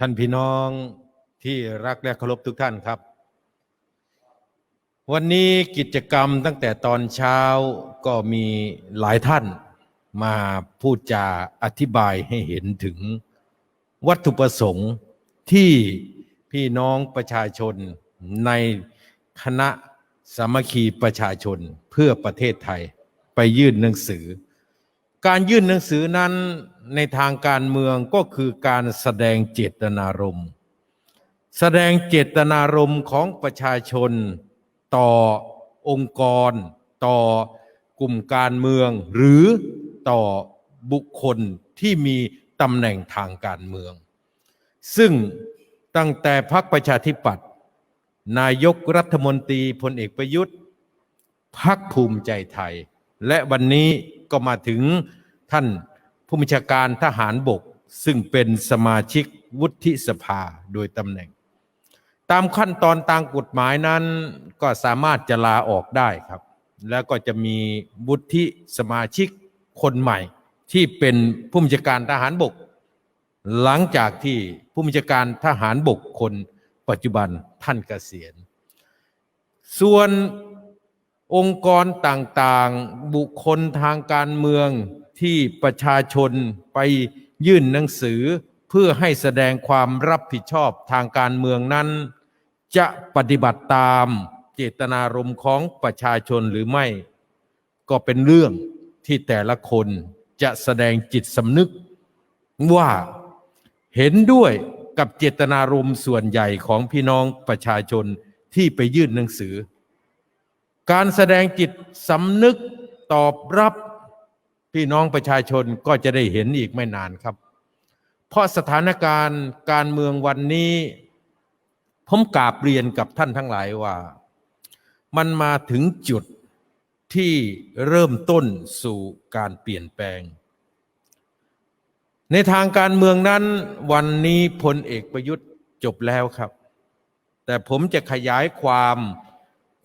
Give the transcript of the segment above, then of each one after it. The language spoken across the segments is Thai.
ท่านพี่น้องที่รักและเคารพทุกท่านครับ วันนี้กิจกรรมตั้งแต่ตอนเช้าก็มีหลายท่านมาพูดจาอธิบายให้เห็นถึงวัตถุประสงค์ที่พี่น้องประชาชนในคณะสามัคคีประชาชนเพื่อประเทศไทยไปยื่นหนังสือ การยื่นหนังสือนั้นในทางการเมืองก็คือการแสดงเจตนารมณ์แสดงเจตนารมณ์ของประชาชน ต่อองค์กร ต่อกลุ่มการเมือง หรือต่อบุคคลที่มีตำแหน่งทางการเมือง ซึ่งตั้งแต่พรรคประชาธิปัตย์นายกรัฐมนตรีพลเอกประยุทธ์พักภูมิใจไทย และวันนี้ ก็มาถึงท่านผู้บัญชาการทหารบก ซึ่งเป็นสมาชิกวุฒิสภาโดยตำแหน่ง ตามขั้นตอนตามกฎหมายนั้นก็สามารถจะลาออกได้ครับ แล้วก็จะมีวุฒิสมาชิกคนใหม่ที่เป็นผู้บัญชาการทหารบก หลังจากที่ผู้บัญชาการทหารบกคนปัจจุบันท่านเกษียณ ส่วน องค์กรต่างๆ บุคคลทางการเมืองที่ประชาชนไปยื่นหนังสือ เพื่อให้แสดงความรับผิดชอบทางการเมืองนั้น จะปฏิบัติตามเจตนารมณ์ของประชาชนหรือไม่ ก็เป็นเรื่องที่แต่ละคนจะแสดงจิตสำนึก ว่าเห็นด้วยกับเจตนารมณ์ส่วนใหญ่ของพี่น้องประชาชนที่ไปยื่นหนังสือ การแสดงจิตสำนึกตอบรับพี่น้องประชาชนก็จะได้เห็นอีกไม่นานครับ เพราะสถานการณ์การเมืองวันนี้ ผมกราบเรียนกับท่านทั้งหลายว่า มันมาถึงจุดที่เริ่มต้นสู่การเปลี่ยนแปลง ในทางการเมืองนั้น วันนี้พลเอกประยุทธ์จบแล้วครับ แต่ผมจะขยายความ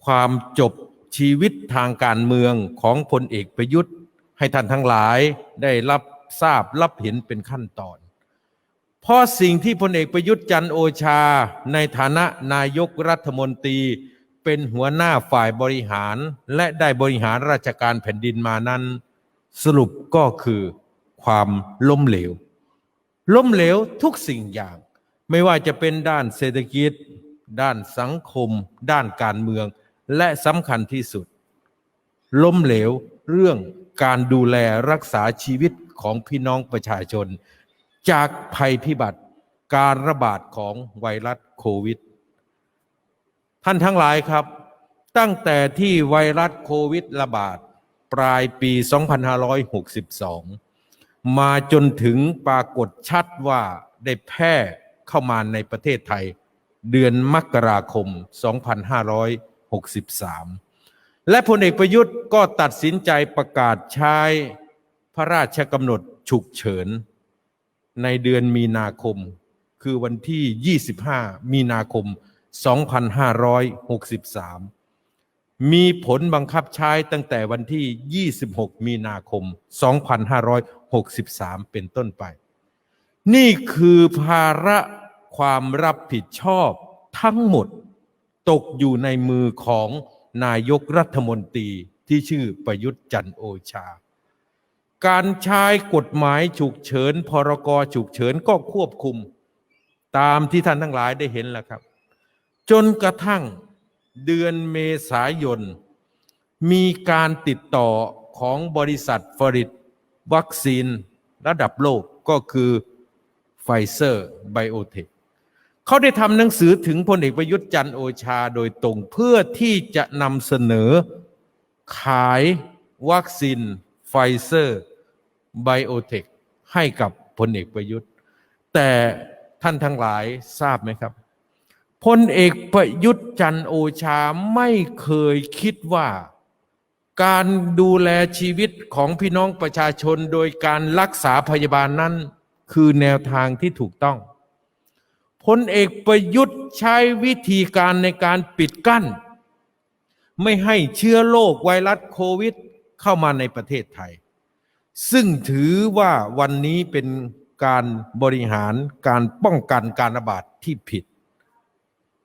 ความจบ ชีวิตทางการเมืองของพลเอกประยุทธ์ ให้ท่านทั้งหลายได้รับทราบรับเห็นเป็นขั้นตอน เพราะสิ่งที่พลเอกประยุทธ์จันโอชา ในฐานะนายกรัฐมนตรี เป็นหัวหน้าฝ่ายบริหาร และได้บริหารราชการแผ่นดินมานั้น สรุปก็คือความล้มเหลว ล้มเหลวทุกสิ่งอย่าง ไม่ว่าจะเป็นด้านเศรษฐกิจ ด้านสังคม ด้านการเมือง และสำคัญที่สุด ล้มเหลวเรื่องการดูแลรักษาชีวิตของพี่น้องประชาชน จากภัยพิบัติการระบาดของไวรัสโควิด ท่านทั้งหลายครับ ตั้งแต่ที่ไวรัสโควิดระบาดปลายปี 2562 มาจนถึงปรากฏชัดว่าได้แพร่เข้ามาในประเทศไทย เดือนมกราคม 2563 และพลเอกประยุทธ์ก็ตัดสินใจประกาศใช้พระราชกำหนดฉุกเฉิน ในเดือนมีนาคม คือวันที่ 25 มีนาคม 2563 มีผลบังคับใช้ตั้งแต่วันที่ 26 มีนาคม 2563 เป็นต้นไป นี่คือภาระความรับผิดชอบทั้งหมด ตกอยู่ในมือของนายกรัฐมนตรีที่ชื่อประยุทธ์จันโอชา การใช้กฎหมายฉุกเฉินพรกฉุกเฉินก็ควบคุม ตามที่ท่านทั้งหลายได้เห็นแล้วครับ จนกระทั่งเดือนเมษายน มีการติดต่อของบริษัทผลิตวัคซีนระดับโลกก็คือไฟเซอร์ไบโอเทค เขาได้ทำหนังสือถึงพลเอกประยุทธ์จันโอชาโดยตรงเพื่อที่จะนำเสนอขายวัคซีนไฟเซอร์ไบโอเทคให้กับพลเอกประยุทธ์ แต่ท่านทั้งหลายทราบไหมครับพลเอกประยุทธ์จันโอชาไม่เคยคิดว่า การดูแลชีวิตของพี่น้องประชาชนโดยการรักษาพยาบาลนั้น คือแนวทางที่ถูกต้อง พลเอกประยุทธ์ใช้วิธีการในการปิดกั้น ไม่ให้เชื้อโรคไวรัสโควิด เข้ามาในประเทศไทย ซึ่งถือว่าวันนี้เป็นการบริหารการป้องกันการระบาดที่ผิด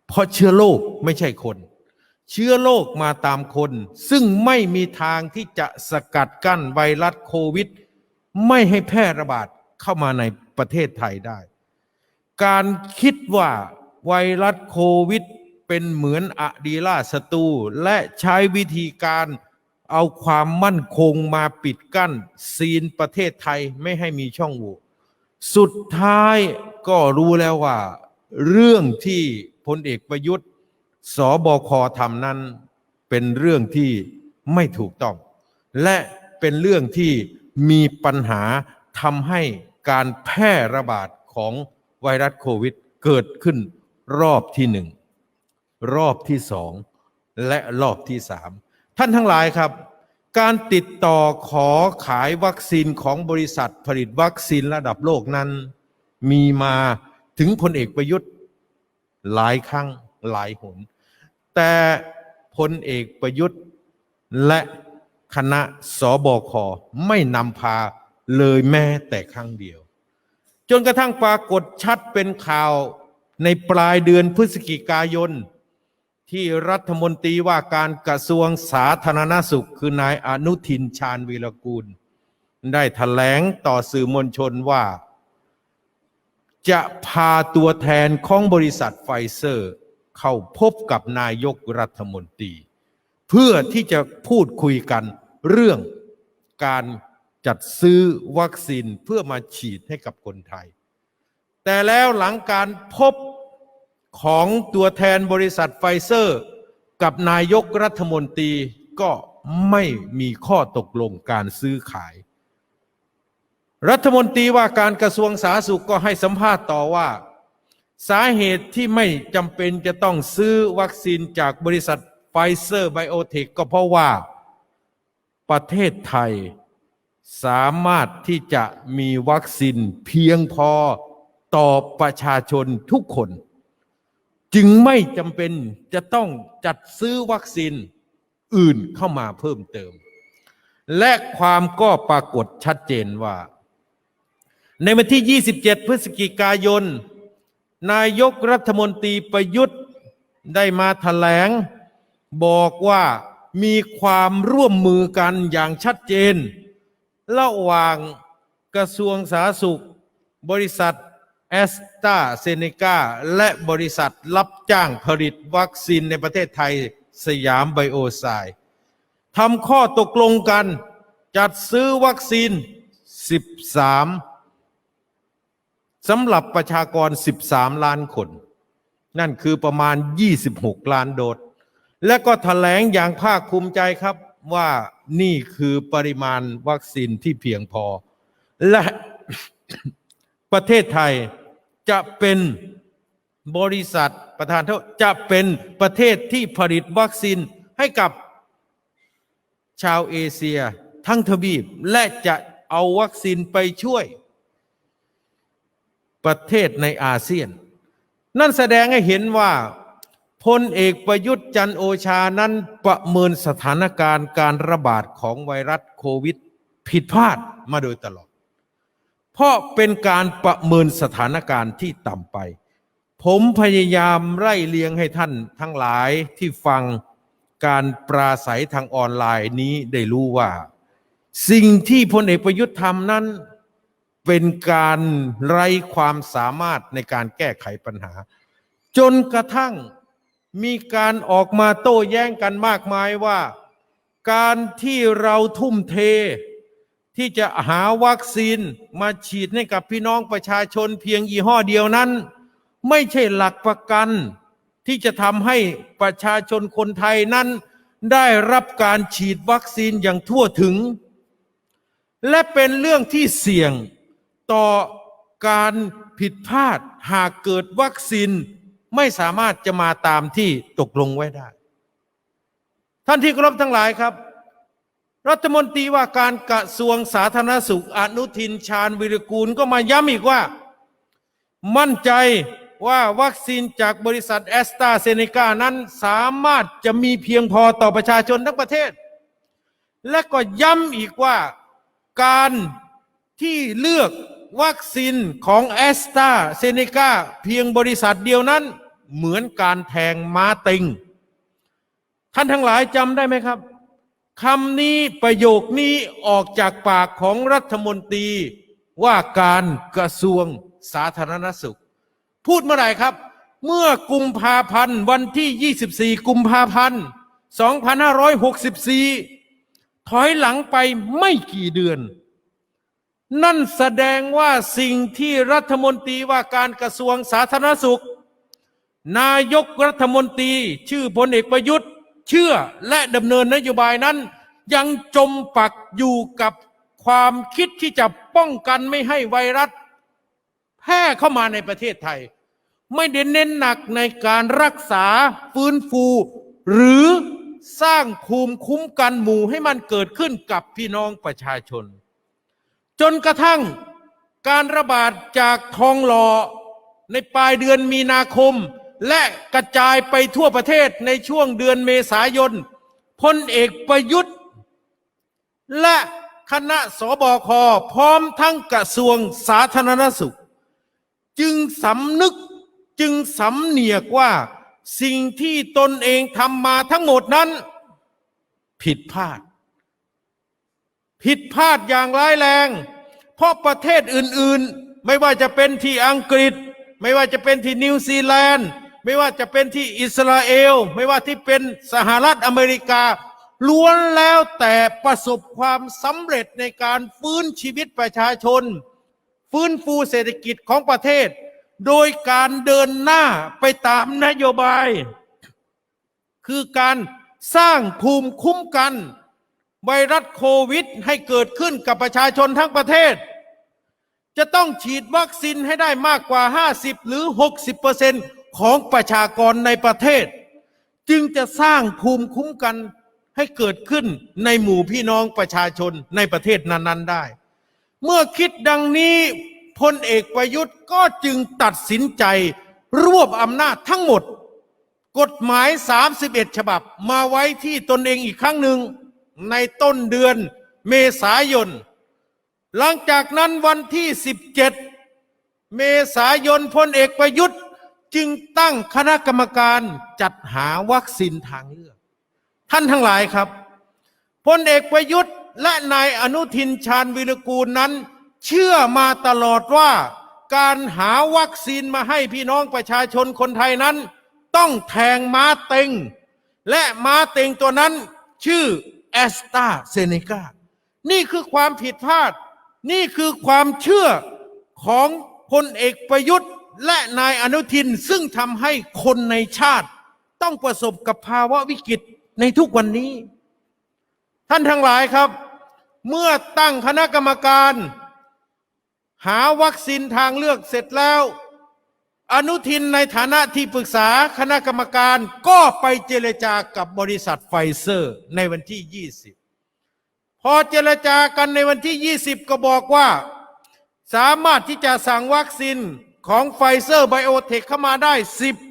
เพราะเชื้อโรคไม่ใช่คน เชื้อโรคมาตามคน ซึ่งไม่มีทางที่จะสกัดกั้นไวรัสโควิด ไม่ให้แพร่ระบาดเข้ามาในประเทศไทยได้ การคิดว่าไวรัสโควิด เป็นเหมือนอะดีล่าศัตรูและใช้วิธีการเอาความมั่นคงมาปิดกั้นซีนประเทศไทยไม่ให้มีช่องโหว่สุดท้ายก็รู้แล้วว่า เรื่องที่พลเอกประยุทธ์สบคทำนั้น เป็นเรื่องที่ไม่ถูกต้อง และเป็นเรื่องที่มีปัญหาทำให้การแพร่ระบาดของ ไวรัสโควิดเกิดขึ้นรอบที่หนึ่งรอบที่สองและรอบที่สามท่านทั้งหลายครับ การติดต่อขอขายวัคซีนของบริษัทผลิตวัคซีนระดับโลกนั้น มีมาถึงพลเอกประยุทธ์หลายครั้งหลายหน แต่พลเอกประยุทธ์และคณะสบคไม่นำพาเลยแม้แต่ครั้งเดียว จนกระทั่งปรากฏชัดเป็นข่าวในปลายเดือนพฤศจิกายน ที่รัฐมนตรีว่าการกระทรวงสาธารณสุข คือนายอนุทินชาญวีรกูล ได้ถแถลงต่อสื่อมวลชนว่า จะพาตัวแทนของบริษัทไฟเซอร์ เข้าพบกับนายกรัฐมนตรี เพื่อที่จะพูดคุยกันเรื่องการ จัดซื้อวัคซีนเพื่อมาฉีดให้กับคนไทย แต่แล้วหลังการพบของตัวแทนบริษัทไฟเซอร์ กับนายกรัฐมนตรีก็ไม่มีข้อตกลงการซื้อขาย รัฐมนตรีว่าการกระทรวงสาธารณสุขก็ให้สัมภาษณ์ต่อว่า สาเหตุที่ไม่จำเป็นจะต้องซื้อวัคซีนจากบริษัทไฟเซอร์ไบโอเทคก็เพราะว่าประเทศไทย สามารถที่จะมีวัคซีนเพียงพอต่อประชาชนทุกคน จึงไม่จำเป็นจะต้องจัดซื้อวัคซีนอื่นเข้ามาเพิ่มเติม และความก็ปรากฏชัดเจนว่า ในวันที่ 27 พฤศจิกายน นายกรัฐมนตรีประยุทธ์ได้มาแถลง บอกว่ามีความร่วมมือกันอย่างชัดเจน ระหว่างกระทรวงสาธารณสุข บริษัทแอสตราเซเนกาและบริษัทรับจ้างผลิตวัคซีนในประเทศไทยสยามไบโอไซด์ทำข้อตกลงกัน จัดซื้อวัคซีน 13สำหรับประชากร 13 ล้านคน นั่นคือประมาณ 26 ล้านโดสและก็ถแถลงอย่างภาคภูมิใจครับ ว่านี่คือปริมาณวัคซีนที่เพียงพอ และประเทศไทยจะเป็นบริษัทประธานโทษจะเป็นประเทศที่ผลิตวัคซีนให้กับชาวเอเชีย ทั้งทวีปและจะเอาวัคซีนไปช่วย ประเทศในอาเซียน นั่นแสดงให้เห็นว่า พลเอกประยุทธ์จันโอชานั้นประเมินสถานการณ์การระบาดของไวรัสโควิด ผิดพลาดมาโดยตลอด เพราะเป็นการประเมินสถานการณ์ที่ต่ำไป ผมพยายามไล่เลียงให้ท่านทั้งหลายที่ฟังการปราศัยทางออนไลน์นี้ได้รู้ว่า สิ่งที่พลเอกประยุทธ์ทำนั้น เป็นการไร้ความสามารถในการแก้ไขปัญหา จนกระทั่ง มีการออกมาโต้แย้งกันมากมายว่า การที่เราทุ่มเท ที่จะหาวัคซีนมาฉีดให้กับพี่น้องประชาชนเพียงยี่ห้อเดียวนั้น ไม่ใช่หลักประกัน ที่จะทำให้ประชาชนคนไทยนั้น ได้รับการฉีดวัคซีนอย่างทั่วถึง และเป็นเรื่องที่เสี่ยงต่อการผิดพลาดหากเกิดวัคซีน ไม่สามารถจะมาตามที่ตกลงไว้ได้ ท่านที่เคารพทั้งหลายครับ รัฐมนตรีว่าการกระทรวงสาธารณสุขอนุทินชาญวิรกูลก็มาย้ำอีกว่า มั่นใจว่าวัคซีนจากบริษัทแอสตราเซเนกานั้นสามารถจะมีเพียงพอต่อประชาชนทั้งประเทศ และก็ย้ำอีกว่าการที่เลือก วัคซีนของแอสตราเซเนกาเพียงบริษัทเดียวนั้น เหมือนการแทงม้าติง ท่านทั้งหลายจำได้ไหมครับคำนี้ประโยคนี้ออกจากปากของรัฐมนตรีว่าการกระทรวงสาธารณสุข พูดเมื่อไหร่ครับ เมื่อกุมภาพันธ์วันที่ 24 กุมภาพันธ์ 2564 ถอยหลังไปไม่กี่เดือน นั่นแสดงว่าสิ่งที่รัฐมนตรีว่าการกระทรวงสาธารณสุข นายกรัฐมนตรี ชื่อพลเอกประยุทธ์ เชื่อและดำเนินนโยบายนั้น ยังจมปักอยู่กับความคิดที่จะป้องกันไม่ให้ไวรัส แพร่เข้ามาในประเทศไทย ไม่ได้เน้นหนักในการรักษาฟื้นฟู หรือสร้างภูมิคุ้มกันหมู่ให้มันเกิดขึ้นกับพี่น้องประชาชน จนกระทั่งการระบาดจากทองหล่อในปลายเดือนมีนาคม และกระจายไปทั่วประเทศในช่วงเดือนเมษายนพลเอกประยุทธ์ และคณะสบคพร้อมทั้งกระทรวงสาธารณสุข จึงสำนึกจึงสำเนียกว่าสิ่งที่ตนเองทำมาทั้งหมดนั้น ผิดพลาด ผิดพลาดอย่างร้ายแรง เพราะประเทศอื่นๆ ไม่ว่าจะเป็นที่อังกฤษ ไม่ว่าจะเป็นที่นิวซีแลนด์ ไม่ว่าจะเป็นที่อิสราเอล ไม่ว่าที่เป็นสหรัฐอเมริกา ล้วนแล้วแต่ประสบความสำเร็จในการฟื้นชีวิตประชาชน ฟื้นฟูเศรษฐกิจของประเทศ โดยการเดินหน้าไปตามนโยบาย คือการสร้างภูมิคุ้มกัน ไวรัสโควิดให้เกิดขึ้นกับประชาชนทั้งประเทศ จะต้องฉีดวัคซีนให้ได้มากกว่า 50 หรือ 60%ของประชากรในประเทศ จึงจะสร้างภูมิคุ้มกันให้เกิดขึ้นในหมู่พี่น้องประชาชนในประเทศนั้นๆได้ เมื่อคิดดังนี้พลเอกประยุทธ์ก็จึงตัดสินใจรวบอำนาจทั้งหมด กฎหมาย 31 ฉบับมาไว้ที่ตนเองอีกครั้งหนึ่ง ในต้นเดือนเมษายน หลังจากนั้นวันที่ 17 เมษายนพลเอกประยุทธ์จึงตั้งคณะกรรมการจัดหาวัคซีนทางเลือก ท่านทั้งหลายครับพลเอกประยุทธ์และนายอนุทินชาญวิรกูลนั้น เชื่อมาตลอดว่าการหาวัคซีนมาให้พี่น้องประชาชนคนไทยนั้น ต้องแทงม้าเต็ง และม้าเต็งตัวนั้นชื่อ แอสตาเซเนกานี่คือความผิดพลาด นี่คือความเชื่อของพลเอกประยุทธ์ และนายอนุทินซึ่งทำให้คนในชาติ ต้องประสบกับภาวะวิกฤตในทุกวันนี้ ท่านทั้งหลายครับ เมื่อตั้งคณะกรรมการ หาวัคซีนทางเลือกเสร็จแล้ว อนุทินในฐานะที่ปรึกษาคณะกรรมการก็ไปเจรจากับบริษัทไฟเซอร์ในวันที่ 20 พอเจรจากันในวันที่ 20 ก็บอกว่า สามารถที่จะสั่งวัคซีนของไฟเซอร์ไบโอเทคเข้ามาได้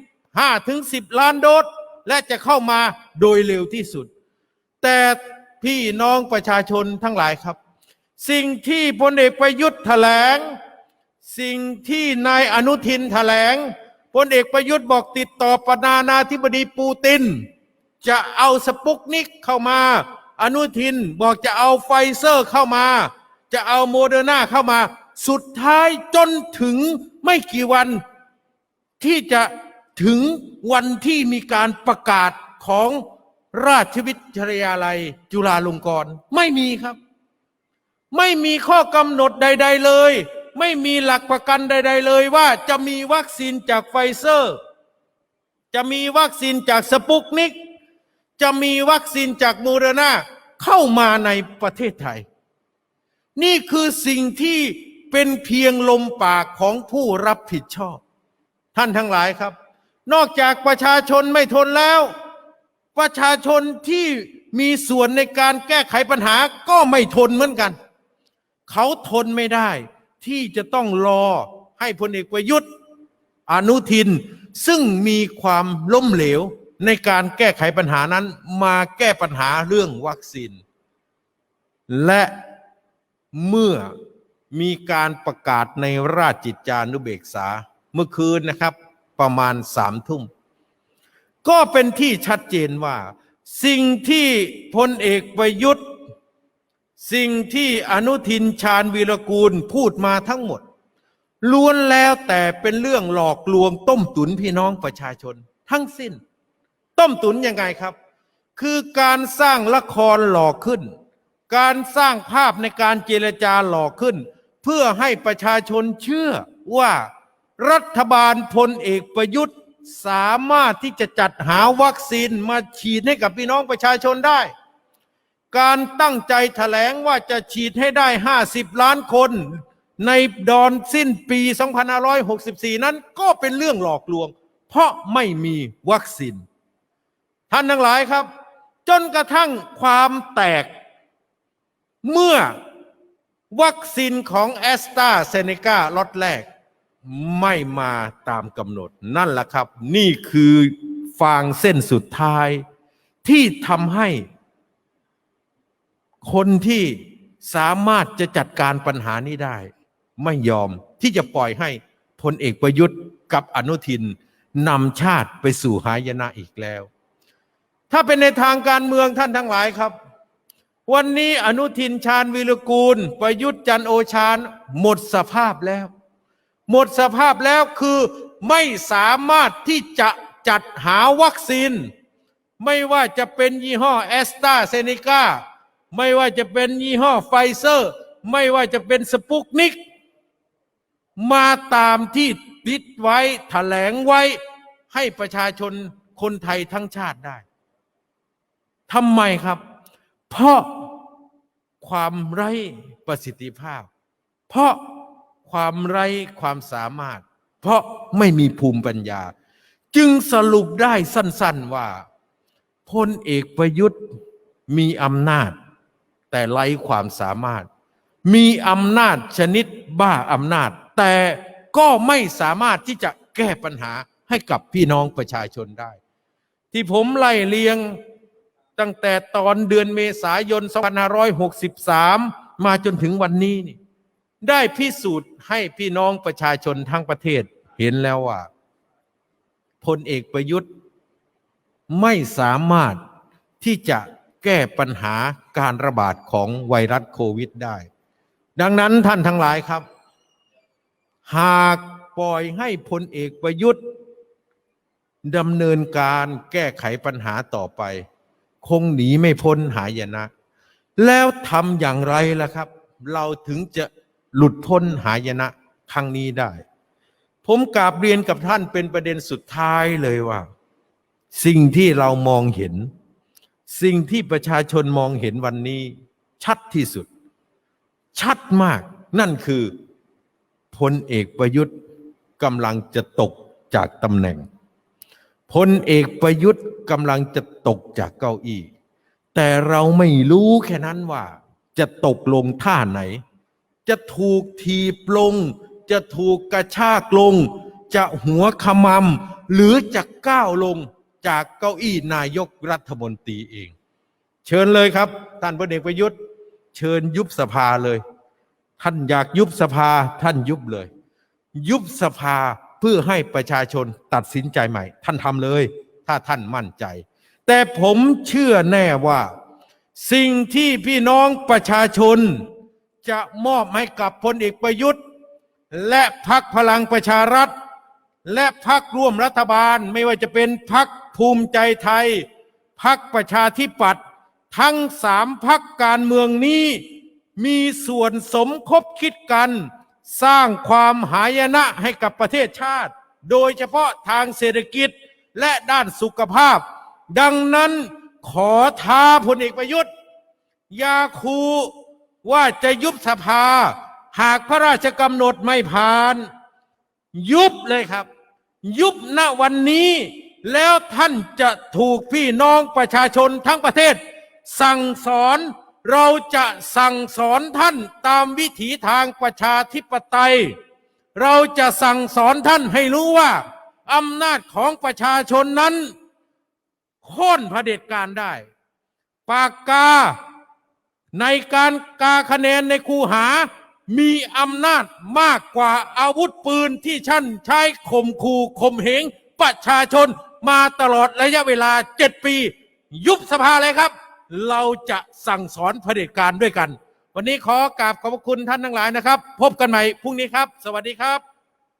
15 ถึง 10 ล้านโดส และจะเข้ามาโดยเร็วที่สุด แต่พี่น้องประชาชนทั้งหลายครับ สิ่งที่พลเอกประยุทธ์แถลง สิ่งที่นายอนุทินแถลงพลเอกประยุทธ์บอกติดต่อประธานาธิบดีปูติน จะเอาสปุกนิกเข้ามา อนุทินบอกจะเอาไฟเซอร์เข้ามา จะเอาโมเดอร์นาเข้ามา สุดท้ายจนถึงไม่กี่วัน ที่จะถึงวันที่มีการประกาศของราชวิทยาลัยจุฬาลงกรณ์ไม่มีครับ ไม่มีข้อกำหนดใด ๆเลย ไม่มีหลักประกันใด ๆ เลยว่าจะมีวัคซีนจากไฟเซอร์ จะมีวัคซีนจากสปุกนิก จะมีวัคซีนจากโมเดอร์นาเข้ามาในประเทศไทย นี่คือสิ่งที่เป็นเพียงลมปากของผู้รับผิดชอบ ท่านทั้งหลายครับ นอกจากประชาชนไม่ทนแล้ว ประชาชนที่มีส่วนในการแก้ไขปัญหาก็ไม่ทนเหมือนกัน เขาทนไม่ได้ ที่จะต้องรอให้พลเอกประยุทธ์อนุทิน ซึ่งมีความล้มเหลวในการแก้ไขปัญหานั้นมาแก้ปัญหาเรื่องวัคซีน และเมื่อมีการประกาศในราชจิตจานุเบกษาเมื่อคืนนะครับ ประมาณสามทุ่ม ก็เป็นที่ชัดเจนว่า สิ่งที่พลเอกประยุทธ์ สิ่งที่อนุทินชาญวีรกูลพูดมาทั้งหมด ล้วนแล้วแต่เป็นเรื่องหลอกลวงต้มตุนพี่น้องประชาชน ทั้งสิ้น ต้มตุนยังไงครับ คือการสร้างละครหลอกขึ้น การสร้างภาพในการเจรจาหลอกขึ้น เพื่อให้ประชาชนเชื่อว่ารัฐบาลพลเอกประยุทธ์ สามารถที่จะจัดหาวัคซีนมาฉีดให้กับพี่น้องประชาชนได้ การตั้งใจแถลงว่าจะฉีดให้ได้ 50 ล้านคน ในดอนสิ้นปี 2564 นั้นก็เป็นเรื่องหลอกลวง เพราะไม่มีวัคซีน ท่านทั้งหลายครับ จนกระทั่งความแตก เมื่อวัคซีนของแอสตราเซเนกาล็อตแรก ไม่มาตามกำหนด นั่นแหละครับ นี่คือฟางเส้นสุดท้ายที่ทำให้ คนที่สามารถจะจัดการปัญหานี้ได้ ไม่ยอมที่จะปล่อยให้พลเอกประยุทธ์กับอนุทินนำชาติไปสู่หายนะอีกแล้ว ถ้าเป็นในทางการเมืองท่านทั้งหลายครับ วันนี้อนุทินชาญวิรกูล ประยุทธ์จันโอชาญหมดสภาพแล้ว หมดสภาพแล้วคือไม่สามารถที่จะจัดหาวัคซีน ไม่ว่าจะเป็นยี่ห้อแอสตราเซเนกา ไม่ว่าจะเป็นยี่ห้อไฟเซอร์ ไม่ว่าจะเป็นสปุกนิก มาตามที่ติดไว้ถแถลงไว้ให้ประชาชนคนไทยทั้งชาติได้ทำไมครับ เพราะความไร้ประสิทธิภาพ เพราะความไร้ความสามารถ เพราะไม่มีภูมิปัญญา จึงสรุปได้สั้น ๆว่าพลเอกประยุทธ์มีอำนาจ แต่ไร้ความสามารถ มีอำนาจชนิดบ้าอำนาจ แต่ก็ไม่สามารถที่จะแก้ปัญหาให้กับพี่น้องประชาชนได้ ที่ผมไล่เลียงตั้งแต่ตอนเดือนเมษายน 2563 มาจนถึงวันนี้นี่ได้พิสูจน์ให้พี่น้องประชาชนทั้งประเทศเห็นแล้วว่าพลเอกประยุทธ์ไม่สามารถที่จะแก้ปัญหา การระบาดของไวรัสโควิดได้ ดังนั้นท่านทั้งหลายครับ หากปล่อยให้พลเอกประยุทธ์ดำเนินการแก้ไขปัญหาต่อไป คงหนีไม่พ้นหายนะ แล้วทำอย่างไรล่ะครับ เราถึงจะหลุดพ้นหายนะครั้งนี้ได้ ผมกราบเรียนกับท่านเป็นประเด็นสุดท้ายเลยว่า สิ่งที่เรามองเห็น สิ่งที่ประชาชนมองเห็นวันนี้ ชัดที่สุด ชัดมากนั่นคือพลเอกประยุทธ์กำลังจะตกจากตำแหน่งพลเอกประยุทธ์กำลังจะตกจากเก้าอี้ แต่เราไม่รู้แค่นั้นว่า จะตกลงท่าไหน จะถูกทีบลง จะถูกกระชากลง จะหัวขมำหรือจะก้าวลง จากเก้าอี้นายกรัฐมนตรีเอง เชิญเลยครับ ท่านพลเอกประยุทธ์ เชิญยุบสภาเลย ท่านอยากยุบสภาท่านยุบเลย ยุบสภาเพื่อให้ประชาชนตัดสินใจใหม่ ท่านทำเลย ถ้าท่านมั่นใจ แต่ผมเชื่อแน่ว่า สิ่งที่พี่น้องประชาชนจะมอบให้กับพลเอกประยุทธ์ และพักพลังประชารัฐ และพักร่วมรัฐบาลไม่ว่าจะเป็นพัก ภูมิใจไทยพักประชาธิปัตย์ทั้งสามพักการเมืองนี้ มีส่วนสมคบคิดกัน สร้างความหายนะให้กับประเทศชาติ โดยเฉพาะทางเศรษฐกิจและด้านสุขภาพ ดังนั้นขอท้าพลเอกประยุทธ์ยาคูว่าจะยุบสภา หากพระราชกำหนดไม่ผ่าน ยุบเลยครับ ยุบณวันนี้ แล้วท่านจะถูกพี่น้องประชาชนทั้งประเทศ สั่งสอนเราจะสั่งสอนท่านตามวิถีทางประชาธิปไตย เราจะสั่งสอนท่านให้รู้ว่าอำนาจของประชาชนนั้นโค่นเผด็จการได้ ปากกาในการกาคะแนนในคูหา มีอำนาจมากกว่าอาวุธปืนที่ท่านใช้ข่มขู่ข่มเหงประชาชน มาตลอดระยะเวลาเจ็ดปี ยุบสภาเลยครับ เราจะสั่งสอนเผด็จการด้วยกัน วันนี้ขอกราบขอบพระคุณท่านทั้งหลายนะครับ พบกันใหม่พรุ่งนี้ครับ สวัสดีครับ